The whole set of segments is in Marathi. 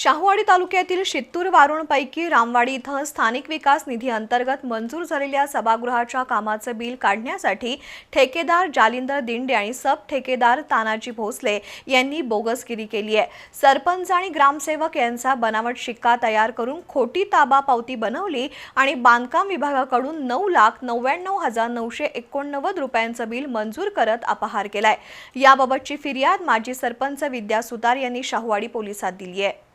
शाहूवाडी तालुक्यातील शित्तूर वारुणपैकी रामवाडी इथं स्थानिक विकास निधी अंतर्गत मंजूर झालेल्या सभागृहाच्या कामाचं बिल काढण्यासाठी ठेकेदार जालिंदर दिंडे आणि सब ठेकेदार तानाजी भोसले यांनी बोगसगिरी केली आहे. सरपंच आणि ग्रामसेवक यांचा बनावट शिक्का तयार करून खोटी ताबा पावती बनवली आणि बांधकाम विभागाकडून नऊ लाख नव्याण्णव हजार नऊशे एकोणनव्वद रुपयांचं बिल मंजूर करत अपहार केलाय. याबाबतची फिर्याद माजी सरपंच विद्या सुतार यांनी शाहूवाडी पोलिसात दिली आहे.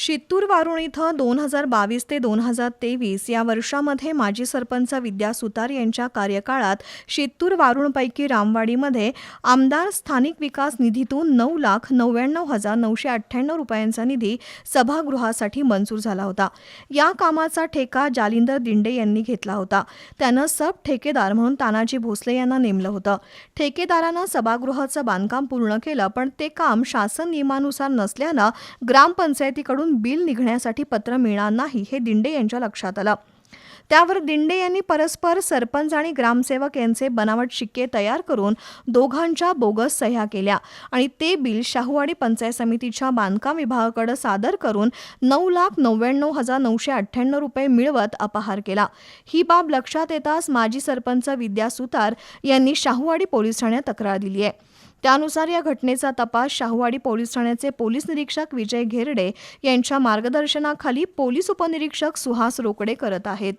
शित्तूर वारुण इथं दोन हजार बावीस ते दोन हजार तेवीस या वर्षामध्ये माजी सरपंच विद्या सुतार यांच्या कार्यकाळात शित्तूर वारुणपैकी रामवाडीमध्ये आमदार स्थानिक विकास निधीतून नऊ लाख नव्याण्णव हजार नऊशे अठ्ठ्याण्णव रुपयांचा निधी सभागृहासाठी मंजूर झाला होता. या कामाचा ठेका जालिंदर दिंडे यांनी घेतला होता. त्यानं सब ठेकेदार म्हणून तानाजी भोसले यांना नेमलं होतं. ठेकेदारानं सभागृहाचं बांधकाम पूर्ण केलं पण ते काम शासन नियमानुसार नसल्यानं ग्रामपंचायतीकडून बिल निघण्यासाठी पत्र मिळणार नाही हे दिंडे यांच्या लक्षात आलं. त्यावर दिंडे यांनी परस्पर सरपंच आणि ग्रामसेवक यांचे बनावट शिक्के तयार करून दोघांच्या बोगस सह्या केल्या आणि ते बिल शाहूवाडी पंचायत समितीच्या बांधकाम विभागाकडे सादर करून नऊ लाख नव्याण्णव हजार नऊशे अठ्ठ्याण्णव रुपये मिळवत अपहार केला. ही बाब लक्षात येताच माजी सरपंच विद्या सुतार यांनी शाहूवाडी पोलीस ठाण्यात तक्रार दिली आहे. त्यानुसार या घटनेचा तपास शाहूवाडी पोलीस ठाण्याचे पोलीस निरीक्षक विजय घेरडे यांच्या मार्गदर्शनाखाली पोलीस उपनिरीक्षक सुहास रोकडे करत आहेत.